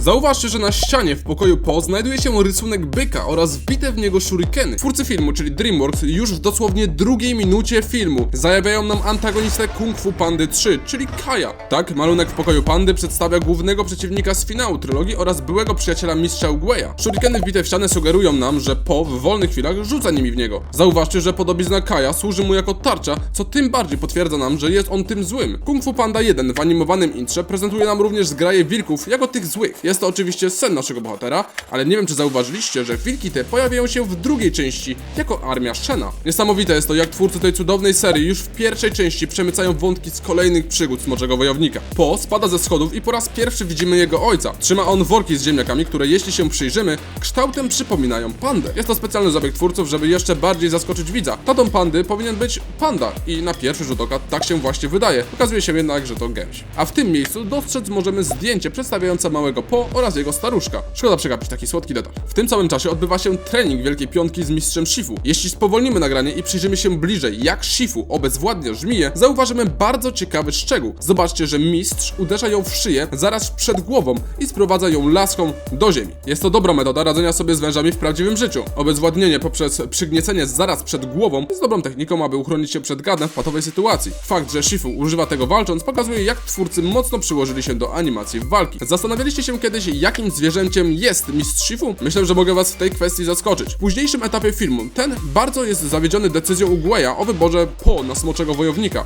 Zauważcie, że na ścianie w pokoju Po znajduje się rysunek byka oraz wbite w niego shurikeny. Twórcy filmu, czyli DreamWorks, już w dosłownie drugiej minucie filmu zajawiają nam antagonistę Kung Fu Pandy 3, czyli Kaja. Tak, malunek w pokoju Pandy przedstawia głównego przeciwnika z finału trylogii oraz byłego przyjaciela mistrza Uguaya. Shurikeny wbite w ścianę sugerują nam, że Po w wolnych chwilach rzuca nimi w niego. Zauważcie, że podobizna Kaja służy mu jako tarcza, co tym bardziej potwierdza nam, że jest on tym złym. Kung Fu Panda 1 w animowanym intrze prezentuje nam również zgraję wilków jako tych złych. Jest to oczywiście sen naszego bohatera, ale nie wiem czy zauważyliście, że wilki te pojawiają się w drugiej części jako armia Shena. Niesamowite jest to, jak twórcy tej cudownej serii już w pierwszej części przemycają wątki z kolejnych przygód Smoczego Wojownika. Po spada ze schodów i po raz pierwszy widzimy jego ojca. Trzyma on worki z ziemniakami, które jeśli się przyjrzymy, kształtem przypominają pandę. Jest to specjalny zabieg twórców, żeby jeszcze bardziej zaskoczyć widza. Tatą pandy powinien być panda i na pierwszy rzut oka tak się właśnie wydaje. Okazuje się jednak, że to gęś. A w tym miejscu dostrzec możemy zdjęcie przedstawiające małego Po oraz jego staruszka. Szkoda przegapić taki słodki detal. W tym samym czasie odbywa się trening Wielkiej Piątki z mistrzem Shifu. Jeśli spowolnimy nagranie i przyjrzymy się bliżej, jak Shifu obezwładnia żmiję, zauważymy bardzo ciekawy szczegół. Zobaczcie, że mistrz uderza ją w szyję zaraz przed głową i sprowadza ją laską do ziemi. Jest to dobra metoda radzenia sobie z wężami w prawdziwym życiu. Obezwładnienie poprzez przygniecenie zaraz przed głową jest dobrą techniką, aby uchronić się przed gadem w patowej sytuacji. Fakt, że Shifu używa tego walcząc, pokazuje jak twórcy mocno przyłożyli się do animacji walki. Zastanawialiście się kiedyś, jakim zwierzęciem jest mistrz Shifu? Myślę, że mogę was w tej kwestii zaskoczyć. W późniejszym etapie filmu ten bardzo jest zawiedziony decyzją Uguaya o wyborze Po na smoczego wojownika.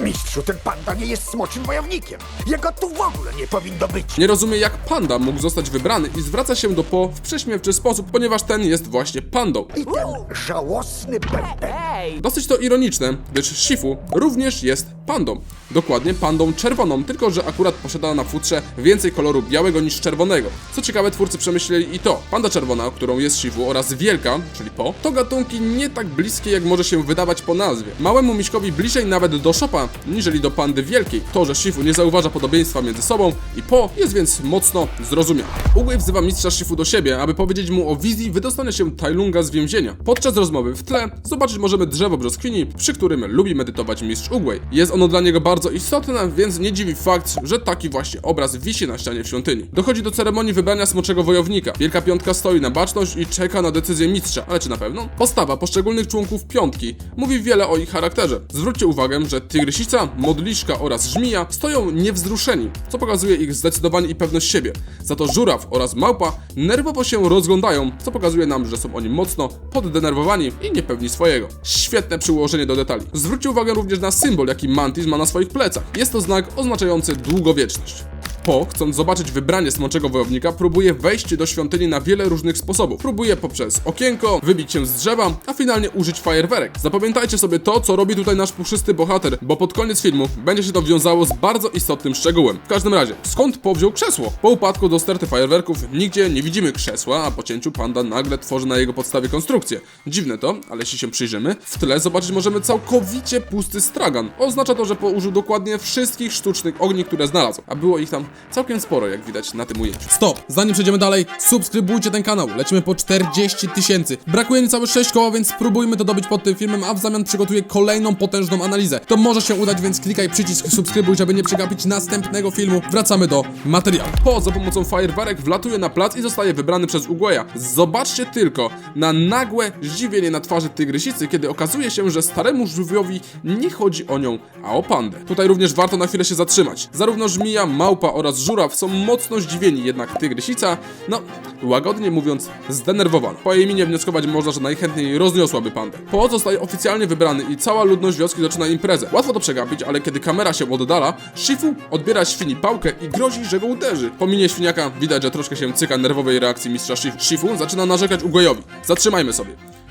Mistrzu, ten panda nie jest smoczym wojownikiem. Jego tu w ogóle nie powinno być. Nie rozumie jak panda mógł zostać wybrany i zwraca się do Po w prześmiewczy sposób, ponieważ ten jest właśnie pandą. I ten żałosny bęben. Dosyć to ironiczne, gdyż Shifu również jest pandą. Dokładnie pandą czerwoną, tylko że akurat posiada na futrze więcej koloru białego niż czerwonego. Co ciekawe, twórcy przemyśleli i to. Panda czerwona, którą jest Shifu oraz wielka, czyli Po, to gatunki nie tak bliskie jak może się wydawać po nazwie. Małemu miśkowi bliżej nawet do Shopa, niżeli do pandy wielkiej. To, że Shifu nie zauważa podobieństwa między sobą i Po jest więc mocno zrozumiałe. Uguay wzywa mistrza Shifu do siebie, aby powiedzieć mu o wizji wydostania się Tailunga z więzienia. Podczas rozmowy w tle zobaczyć możemy drzewo brzoskwini, przy którym lubi medytować mistrz Uguay. Jest ono dla niego bardzo istotne, więc nie dziwi fakt, że taki właśnie obraz wisi na ścianie w świątyni. Dochodzi do ceremonii wybrania smoczego wojownika. Wielka piątka stoi na baczność i czeka na decyzję mistrza, ale czy na pewno? Postawa poszczególnych członków piątki mówi wiele o ich charakterze. Zwróćcie uwagę, że tygrysica, modliszka oraz żmija stoją niewzruszeni, co pokazuje ich zdecydowanie i pewność siebie. Za to żuraw oraz małpa nerwowo się rozglądają, co pokazuje nam, że są oni mocno poddenerwowani i niepewni swojego. Świetne przyłożenie do detali. Zwróćcie uwagę również na symbol, jaki Mantis ma na swoich plecach. Jest to znak oznaczający długowieczność. Po, chcąc zobaczyć wybranie smoczego wojownika, próbuje wejść do świątyni na wiele różnych sposobów. Próbuje poprzez okienko, wybić się z drzewa, a finalnie użyć fajerwerek. Zapamiętajcie sobie to, co robi tutaj nasz puszysty bohater, bo pod koniec filmu będzie się to wiązało z bardzo istotnym szczegółem. W każdym razie, skąd Po wziął krzesło? Po upadku do sterty fajerwerków nigdzie nie widzimy krzesła, a po cięciu panda nagle tworzy na jego podstawie konstrukcję. Dziwne to, ale jeśli się przyjrzymy, w tle zobaczyć możemy całkowicie pusty stragan. Oznacza to, że Po użył dokładnie wszystkich sztucznych ogni, które znalazł, a było ich tam całkiem sporo, jak widać na tym ujęciu. Stop! Zanim przejdziemy dalej, subskrybujcie ten kanał. Lecimy po 40 tysięcy. Brakuje niecałe 6 koła, więc spróbujmy to dobyć pod tym filmem, a w zamian przygotuję kolejną potężną analizę. To może się udać, więc klikaj przycisk subskrybuj, żeby nie przegapić następnego filmu. Wracamy do materiału. Po za pomocą fajerwerek wlatuje na plac i zostaje wybrany przez Uguaya. Zobaczcie tylko na nagłe zdziwienie na twarzy tygrysicy, kiedy okazuje się, że staremu żółwiowi nie chodzi o nią, a o pandę. Tutaj również warto na chwilę się zatrzymać. Zarówno żmija, małpa oraz żuraw są mocno zdziwieni, jednak tygrysica, no, łagodnie mówiąc, zdenerwowana. Po jej minie wnioskować można, że najchętniej rozniosłaby pandę. Po zostaje oficjalnie wybrany i cała ludność wioski zaczyna imprezę. Łatwo to przegapić, ale kiedy kamera się oddala, Shifu odbiera świni pałkę i grozi, że go uderzy. Po minie świniaka widać, że troszkę się cyka nerwowej reakcji mistrza Shifu. Shifu zaczyna narzekać Ugojowi. Zatrzymajmy sobie.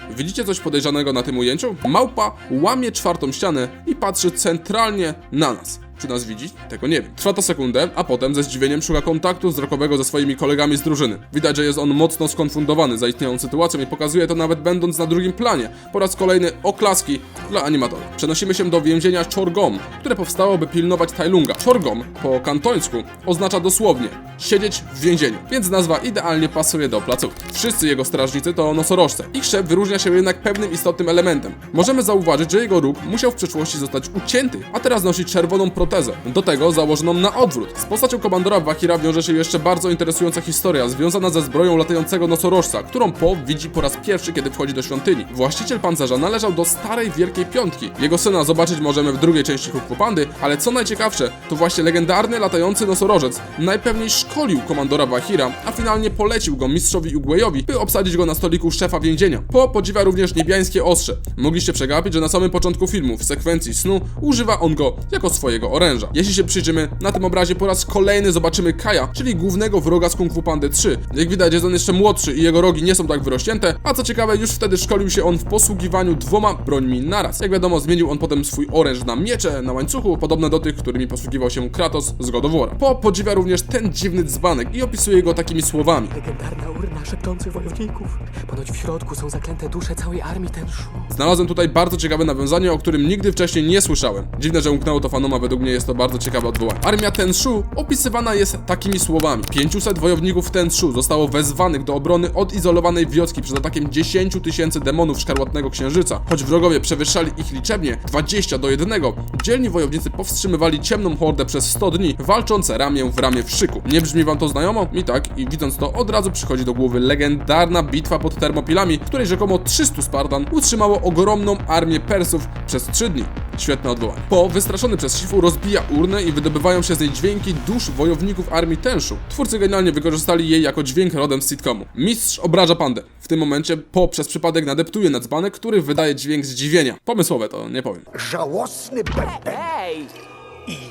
Widzicie coś podejrzanego na tym ujęciu? Małpa łamie czwartą ścianę i patrzy centralnie na nas. Czy nas widzi? Tego nie wiem. Trwa to sekundę, a potem ze zdziwieniem szuka kontaktu wzrokowego ze swoimi kolegami z drużyny. Widać, że jest on mocno skonfundowany zaistniałą sytuacją i pokazuje to nawet będąc na drugim planie. Po raz kolejny oklaski dla animatorów. Przenosimy się do więzienia Chorgom, które powstało, by pilnować Tailunga. Chorgom po kantońsku oznacza dosłownie siedzieć w więzieniu, więc nazwa idealnie pasuje do placówki. Wszyscy jego strażnicy to nosorożce. Ich szef wyróżnia się jednak pewnym istotnym elementem. Możemy zauważyć, że jego róg musiał w przeszłości zostać ucięty, a teraz nosi czerwoną protekcję protezę. Do tego założoną na odwrót. Z postacią komandora Wakira wiąże się jeszcze bardzo interesująca historia związana ze zbroją latającego nosorożca, którą Po widzi po raz pierwszy, kiedy wchodzi do świątyni. Właściciel pancerza należał do starej Wielkiej Piątki. Jego syna zobaczyć możemy w drugiej części Kung Fu Pandy, ale co najciekawsze, to właśnie legendarny latający nosorożec najpewniej szkolił komandora Wakira, a finalnie polecił go mistrzowi Uguayowi, by obsadzić go na stoliku szefa więzienia. Po podziwia również niebiańskie ostrze. Mogliście przegapić, że na samym początku filmu, w sekwencji snu, używa on go jako swojego oręża. Jeśli się przyjrzymy, na tym obrazie po raz kolejny zobaczymy Kaja, czyli głównego wroga z Kung Fu Pandy 3. Jak widać, jest on jeszcze młodszy i jego rogi nie są tak wyrośnięte, a co ciekawe, już wtedy szkolił się on w posługiwaniu dwoma brońmi naraz. Jak wiadomo, zmienił on potem swój oręż na miecze na łańcuchu, podobne do tych, którymi posługiwał się Kratos z God of War. Po podziwia również ten dziwny dzbanek i opisuje go takimi słowami. Legendarna urna szepczących wojowników. Ponoć w środku są zaklęte dusze całej armii Tenshu. Znalazłem tutaj bardzo ciekawe nawiązanie, o którym nigdy wcześniej nie słyszałem. Dziwne, że umknęło to fanoma, według mnie jest to bardzo ciekawe odwołanie. Armia Tenshu opisywana jest takimi słowami. 500 wojowników Tenshu zostało wezwanych do obrony odizolowanej wioski przed atakiem 10 tysięcy demonów Szkarłatnego Księżyca. Choć wrogowie przewyższali ich liczebnie 20 do 1, dzielni wojownicy powstrzymywali ciemną hordę przez 100 dni, walcząc ramię w ramię w szyku. Nie brzmi wam to znajomo? Mi tak i widząc to od razu przychodzi do głowy legendarna bitwa pod Termopilami, w której rzekomo 300 Spartan utrzymało ogromną armię Persów przez 3 dni. Świetne odwołanie. Po, wystraszony przez Shifu, rozbija urnę i wydobywają się z niej dźwięki dusz wojowników armii Tenshu. Twórcy genialnie wykorzystali jej jako dźwięk rodem z sitcomu. Mistrz obraża pandę. W tym momencie Po przez przypadek nadeptuje na dzbanek, który wydaje dźwięk zdziwienia. Pomysłowe to, nie powiem. Żałosny. Ej!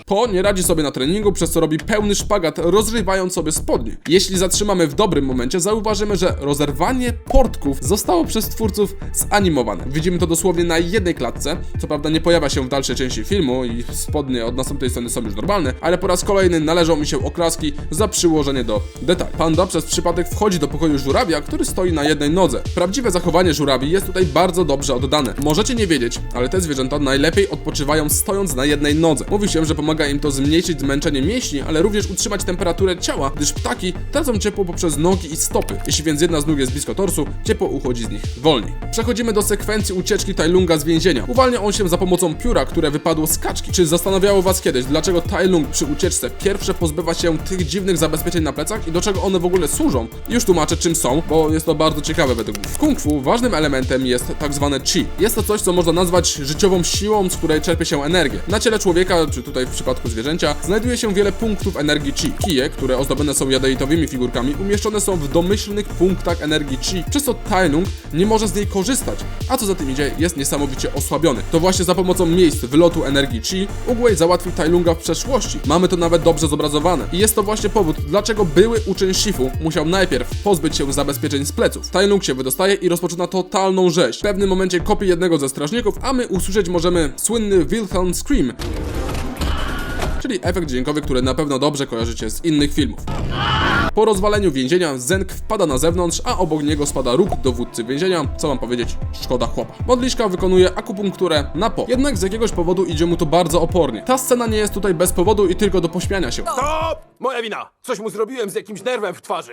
Po nie radzi sobie na treningu, przez co robi pełny szpagat, rozrywając sobie spodnie. Jeśli zatrzymamy w dobrym momencie, zauważymy, że rozerwanie portków zostało przez twórców zanimowane. Widzimy to dosłownie na jednej klatce, co prawda nie pojawia się w dalszej części filmu i spodnie od następnej sceny są już normalne, ale po raz kolejny należą mi się oklaski za przyłożenie do detali. Panda przez przypadek wchodzi do pokoju żurawia, który stoi na jednej nodze. Prawdziwe zachowanie żurawi jest tutaj bardzo dobrze oddane. Możecie nie wiedzieć, ale te zwierzęta najlepiej odpoczywają stojąc na jednej nodze. Mówi się, że pomaga im to zmniejszyć zmęczenie mięśni, ale również utrzymać temperaturę ciała, gdyż ptaki tracą ciepło poprzez nogi i stopy. Jeśli więc jedna z nóg jest blisko torsu, ciepło uchodzi z nich wolniej. Przechodzimy do sekwencji ucieczki Tailunga z więzienia. Uwalnia on się za pomocą pióra, które wypadło z kaczki. Czy zastanawiało was kiedyś, dlaczego Tailung przy ucieczce pierwsze pozbywa się tych dziwnych zabezpieczeń na plecach i do czego one w ogóle służą? Już tłumaczę czym są, bo jest to bardzo ciekawe według mnie. W kung fu ważnym elementem jest tak zwane chi. Jest to coś, co można nazwać życiową siłą, z której czerpie się energię. Na ciele człowieka, czy tutaj w przypadku zwierzęcia, znajduje się wiele punktów energii chi. Kije, które ozdobione są jadeitowymi figurkami, umieszczone są w domyślnych punktach energii chi, przez co Tailung nie może z niej korzystać, a co za tym idzie, jest niesamowicie osłabiony. To właśnie za pomocą miejsc wylotu energii chi Uguay załatwił Tailunga w przeszłości. Mamy to nawet dobrze zobrazowane. I jest to właśnie powód, dlaczego były uczeń Shifu musiał najpierw pozbyć się zabezpieczeń z pleców. Tailung się wydostaje i rozpoczyna totalną rzeź. W pewnym momencie kopie jednego ze strażników, a my usłyszeć możemy słynny Wilhelm Scream, czyli efekt dźwiękowy, który na pewno dobrze kojarzycie z innych filmów. Po rozwaleniu więzienia Zenk wpada na zewnątrz, a obok niego spada róg dowódcy więzienia. Co mam powiedzieć? Szkoda chłopa. Modliszka wykonuje akupunkturę na po. Jednak z jakiegoś powodu idzie mu to bardzo opornie. Ta scena nie jest tutaj bez powodu i tylko do pośmiania się. Stop! Moja wina! Coś mu zrobiłem z jakimś nerwem w twarzy.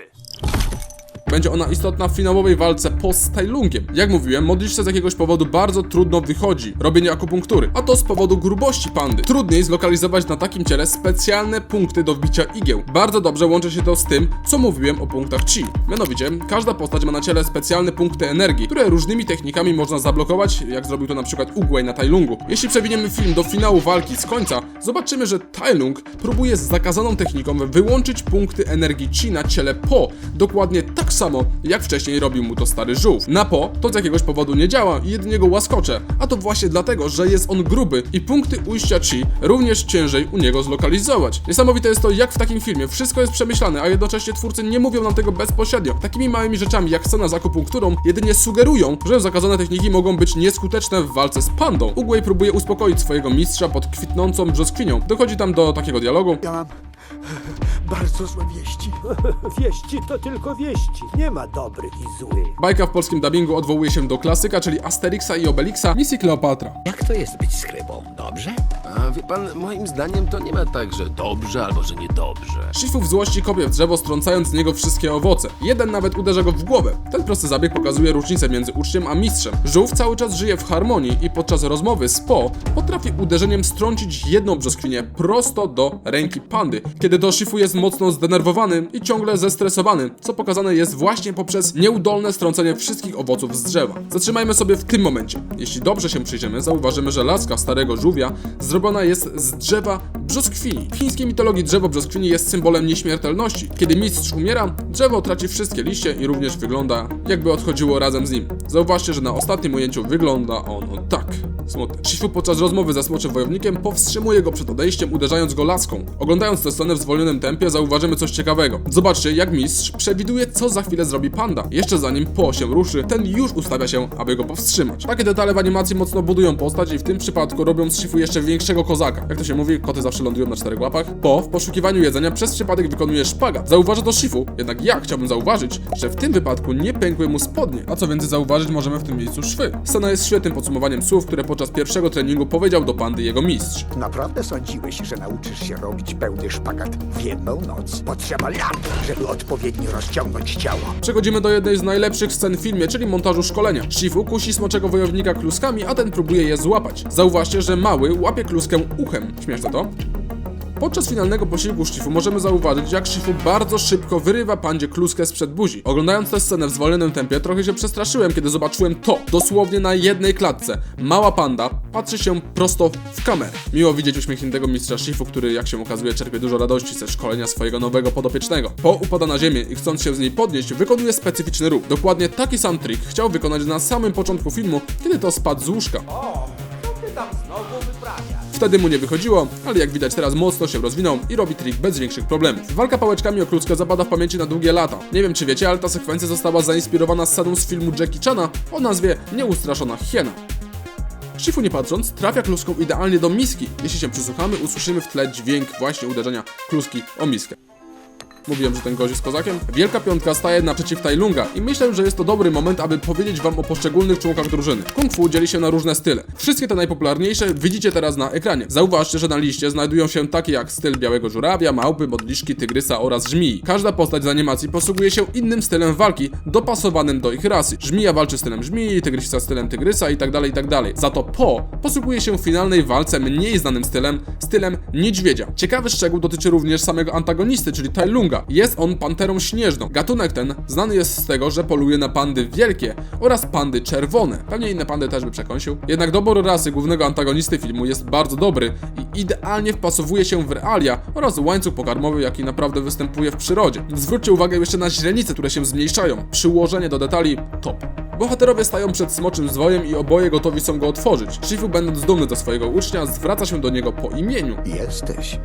Będzie ona istotna w finałowej walce po z Tailungiem. Jak mówiłem, modliszce z jakiegoś powodu bardzo trudno wychodzi robienie akupunktury, a to z powodu grubości pandy. Trudniej zlokalizować na takim ciele specjalne punkty do wbicia igieł. Bardzo dobrze łączy się to z tym, co mówiłem o punktach chi. Mianowicie, każda postać ma na ciele specjalne punkty energii, które różnymi technikami można zablokować, jak zrobił to na przykład Uguay na Tailungu. Jeśli przewiniemy film do finału walki z końca, zobaczymy, że Tailung próbuje z zakazaną techniką wyłączyć punkty energii chi na ciele Po, dokładnie tak samo, jak wcześniej robił mu to stary żółw. Na Po to z jakiegoś powodu nie działa i jedynie go łaskocze, a to właśnie dlatego, że jest on gruby i punkty ujścia chi również ciężej u niego zlokalizować. Niesamowite jest to, jak w takim filmie wszystko jest przemyślane, a jednocześnie twórcy nie mówią nam tego bezpośrednio. Takimi małymi rzeczami jak scena z akupunkturą jedynie sugerują, że zakazane techniki mogą być nieskuteczne w walce z pandą. Uguay próbuje uspokoić swojego mistrza pod kwitnącą brzoskwinią. Dochodzi tam do takiego dialogu. Ja mam bardzo złe wieści. Wieści to tylko wieści. Nie ma dobrych i złych. Bajka w polskim dubbingu odwołuje się do klasyka, czyli Asterixa i Obelixa, misji Kleopatra. Jak to jest być skrybą? Dobrze? A wie pan, moim zdaniem to nie ma tak, że dobrze albo że niedobrze. Shifu w złości kopie w drzewo, strącając z niego wszystkie owoce. Jeden nawet uderza go w głowę. Ten prosty zabieg pokazuje różnicę między uczniem a mistrzem. Żółw cały czas żyje w harmonii i podczas rozmowy z Po potrafi uderzeniem strącić jedną brzoskwinię prosto do ręki pandy, kiedy to Shifu jest mocno zdenerwowany i ciągle zestresowany, co pokazane jest właśnie poprzez nieudolne strącenie wszystkich owoców z drzewa. Zatrzymajmy sobie w tym momencie. Jeśli dobrze się przyjrzymy, zauważymy, że laska starego żółwia zrobiona jest z drzewa brzoskwini. W chińskiej mitologii drzewo brzoskwini jest symbolem nieśmiertelności. Kiedy mistrz umiera, drzewo traci wszystkie liście i również wygląda jakby odchodziło razem z nim. Zauważcie, że na ostatnim ujęciu wygląda ono tak. Smutne. Shifu podczas rozmowy ze smoczym wojownikiem powstrzymuje go przed odejściem, uderzając go laską. Oglądając tę scenę w zwolnionym tempie, zauważymy coś ciekawego. Zobaczcie, jak mistrz przewiduje, co za chwilę zrobi panda. Jeszcze zanim Po się ruszy, ten już ustawia się, aby go powstrzymać. Takie detale w animacji mocno budują postać i w tym przypadku robią z Shifu jeszcze większego kozaka. Jak to się mówi, koty zawsze lądują na czterech łapach. Po w poszukiwaniu jedzenia przez przypadek wykonuje szpagat. Zauważa to Shifu, jednak ja chciałbym zauważyć, że w tym wypadku nie pękły mu spodnie. A co więcej zauważyć, możemy w tym miejscu szwy. Scena jest świetnym podsumowaniem słów, które podczas pierwszego treningu powiedział do pandy jego mistrz. Naprawdę sądziłeś, że nauczysz się robić pełny szpagat w jedną noc? Potrzeba lat, żeby odpowiednio rozciągnąć ciało. Przechodzimy do jednej z najlepszych scen w filmie, czyli montażu szkolenia. Shifu kusi smoczego wojownika kluskami, a ten próbuje je złapać. Zauważcie, że mały łapie kluskę uchem. Śmieszne to? Podczas finalnego posiłku Shifu możemy zauważyć, jak Shifu bardzo szybko wyrywa pandzie kluskę sprzed buzi. Oglądając tę scenę w zwolnionym tempie, trochę się przestraszyłem, kiedy zobaczyłem to, dosłownie na jednej klatce. Mała panda patrzy się prosto w kamerę. Miło widzieć uśmiechniętego mistrza Shifu, który, jak się okazuje, czerpie dużo radości ze szkolenia swojego nowego podopiecznego. Po upada na ziemię i chcąc się z niej podnieść, wykonuje specyficzny ruch. Dokładnie taki sam trik chciał wykonać na samym początku filmu, kiedy to spadł z łóżka. Wtedy mu nie wychodziło, ale jak widać teraz mocno się rozwinął i robi trik bez większych problemów. Walka pałeczkami o kluczkę zapada w pamięci na długie lata. Nie wiem czy wiecie, ale ta sekwencja została zainspirowana sceną z filmu Jackie Chana o nazwie Nieustraszona hiena. Shifu nie patrząc, trafia kluską idealnie do miski. Jeśli się przysłuchamy, usłyszymy w tle dźwięk właśnie uderzenia kluski o miskę. Mówiłem, że ten gość jest kozakiem. Wielka Piątka staje naprzeciw Tajlunga i myślę, że jest to dobry moment, aby powiedzieć wam o poszczególnych członkach drużyny. Kung Fu dzieli się na różne style. Wszystkie te najpopularniejsze widzicie teraz na ekranie. Zauważcie, że na liście znajdują się takie jak styl białego żurawia, małpy, modliszki, tygrysa oraz żmii. Każda postać z animacji posługuje się innym stylem walki, dopasowanym do ich rasy. Żmija walczy stylem żmii, tygrysa stylem tygrysa i tak dalej, i tak. Za to Po posługuje się w finalnej walce mniej znanym stylem, stylem niedźwiedzia. Ciekawy szczegół dotyczy również samego antagonisty, czyli Tailunga. Jest on panterą śnieżną. Gatunek ten znany jest z tego, że poluje na pandy wielkie oraz pandy czerwone. Pewnie inne pandy też by przekąsił. Jednak dobór rasy głównego antagonisty filmu jest bardzo dobry i idealnie wpasowuje się w realia oraz łańcuch pokarmowy, jaki naprawdę występuje w przyrodzie. Zwróćcie uwagę jeszcze na źrenice, które się zmniejszają. Przyłożenie do detali top. Bohaterowie stają przed smoczym zwojem i oboje gotowi są go otworzyć. Shifu będąc dumny ze swojego ucznia, zwraca się do niego po imieniu. Jesteś.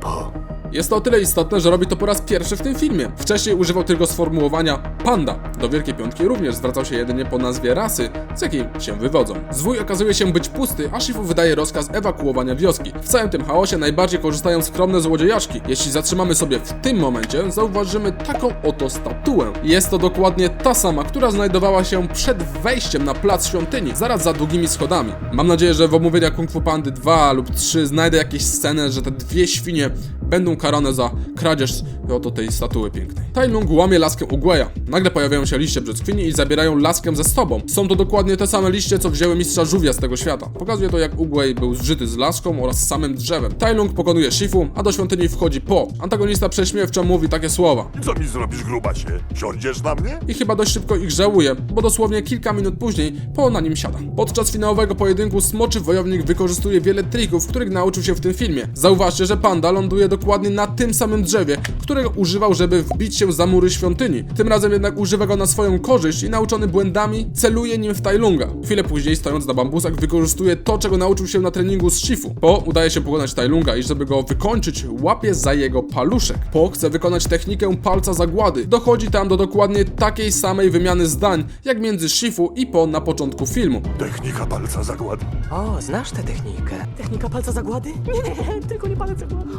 Po. Jest to o tyle istotne, że robi to po raz pierwszy w tym filmie. Wcześniej używał tylko sformułowania panda. Do Wielkiej Piątki również zwracał się jedynie po nazwie rasy, z jakiej się wywodzą. Zwój okazuje się być pusty, a Shifu wydaje rozkaz ewakuowania wioski. W całym tym chaosie najbardziej korzystają skromne złodziejaszki. Jeśli zatrzymamy sobie w tym momencie, zauważymy taką oto statuę. Jest to dokładnie ta sama, która znajdowała się przed wejściem na plac świątyni, zaraz za długimi schodami. Mam nadzieję, że w omówieniach Kung Fu Pandy 2 lub 3 znajdę jakieś scenę, że te dwie świnie będą karane za kradzież oto tej statuły pięknej. Tai Lung łamie laskę Uguaya. Nagle pojawiają się liście brzoskwini i zabierają laskę ze sobą. Są to dokładnie te same liście, co wzięły mistrza żółwia z tego świata. Pokazuje to, jak Uguay był zżyty z laską oraz samym drzewem. Tai Lung pokonuje Shifu, a do świątyni wchodzi Po. Antagonista prześmiewczo mówi takie słowa. Co mi zrobisz, grubasie? Siądziesz na mnie? I chyba dość szybko ich żałuje, bo dosłownie kilka minut później Po na nim siada. Podczas finałowego pojedynku smoczy wojownik wykorzystuje wiele trików, których nauczył się w tym filmie. Zauważcie, że panda ląduje dokładnie na tym samym drzewie, którego używał, żeby wbić się za mury świątyni. Tym razem jednak używa go na na swoją korzyść i nauczony błędami celuje nim w Tajlunga. Chwilę później, stojąc na bambusach, wykorzystuje to, czego nauczył się na treningu z Shifu. Po udaje się pokonać Tajlunga i żeby go wykończyć, łapie za jego paluszek. Po chce wykonać technikę palca zagłady. Dochodzi tam do dokładnie takiej samej wymiany zdań, jak między Shifu i Po na początku filmu. Technika palca zagłady. O, znasz tę technikę. Technika palca zagłady? Nie, tylko nie palec zagłady.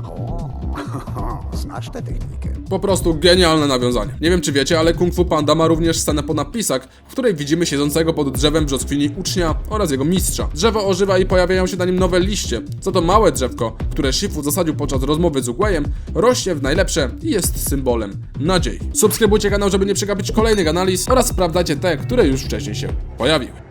Znasz tę technikę? Po prostu genialne nawiązanie. Nie wiem czy wiecie, ale Kung Fu Panda ma również scenę po napisach, w której widzimy siedzącego pod drzewem brzoskwini ucznia oraz jego mistrza. Drzewo ożywa i pojawiają się na nim nowe liście. Za to małe drzewko, które Shifu zasadził podczas rozmowy z Uguayem, rośnie w najlepsze i jest symbolem nadziei. Subskrybujcie kanał, żeby nie przegapić kolejnych analiz oraz sprawdzajcie te, które już wcześniej się pojawiły.